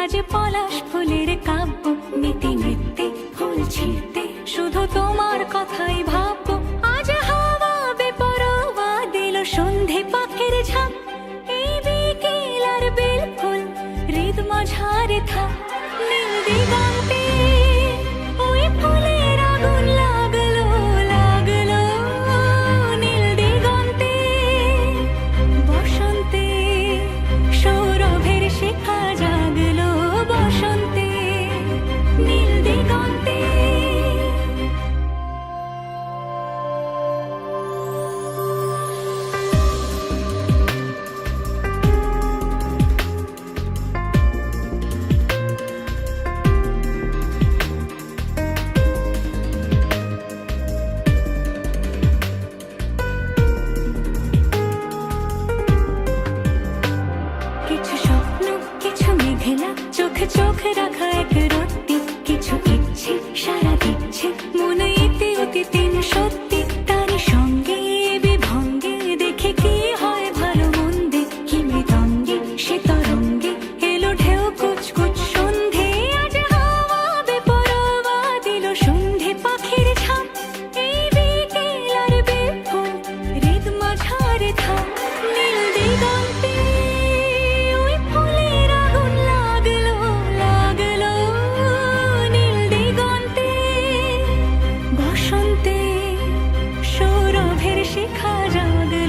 আজ পলাশ ফুলের কাব্য, নীতি নৃত্যে ফুল ছিঁড়তে। শুধু তোমার কথাই ভাব, আজ হাওয়া বেপরোয়া দিল সন্ধে পাখির ঝাঁক এই বিকেল আর থাক নীল দিগন্তে ঘেনা চোখে চোখ রাখা এক রত্তি কিছু ইচ্ছে, সারা দিচ্ছে। মনে ইতি অতি তিন সত্যি তার সঙ্গে বিভঙ্গে দেখে কি হয় ভালো মন্দে। কি মৃদঙ্গে সে তরঙ্গে এলো ঢেউ কুচকুচ সন্ধে। আজ হাওয়া বেপরোয়া দিল সন্ধে পাখির ঝাঁক এই বিকেল আর বেফল রিদ মাঝারে থাক শেখা রাগ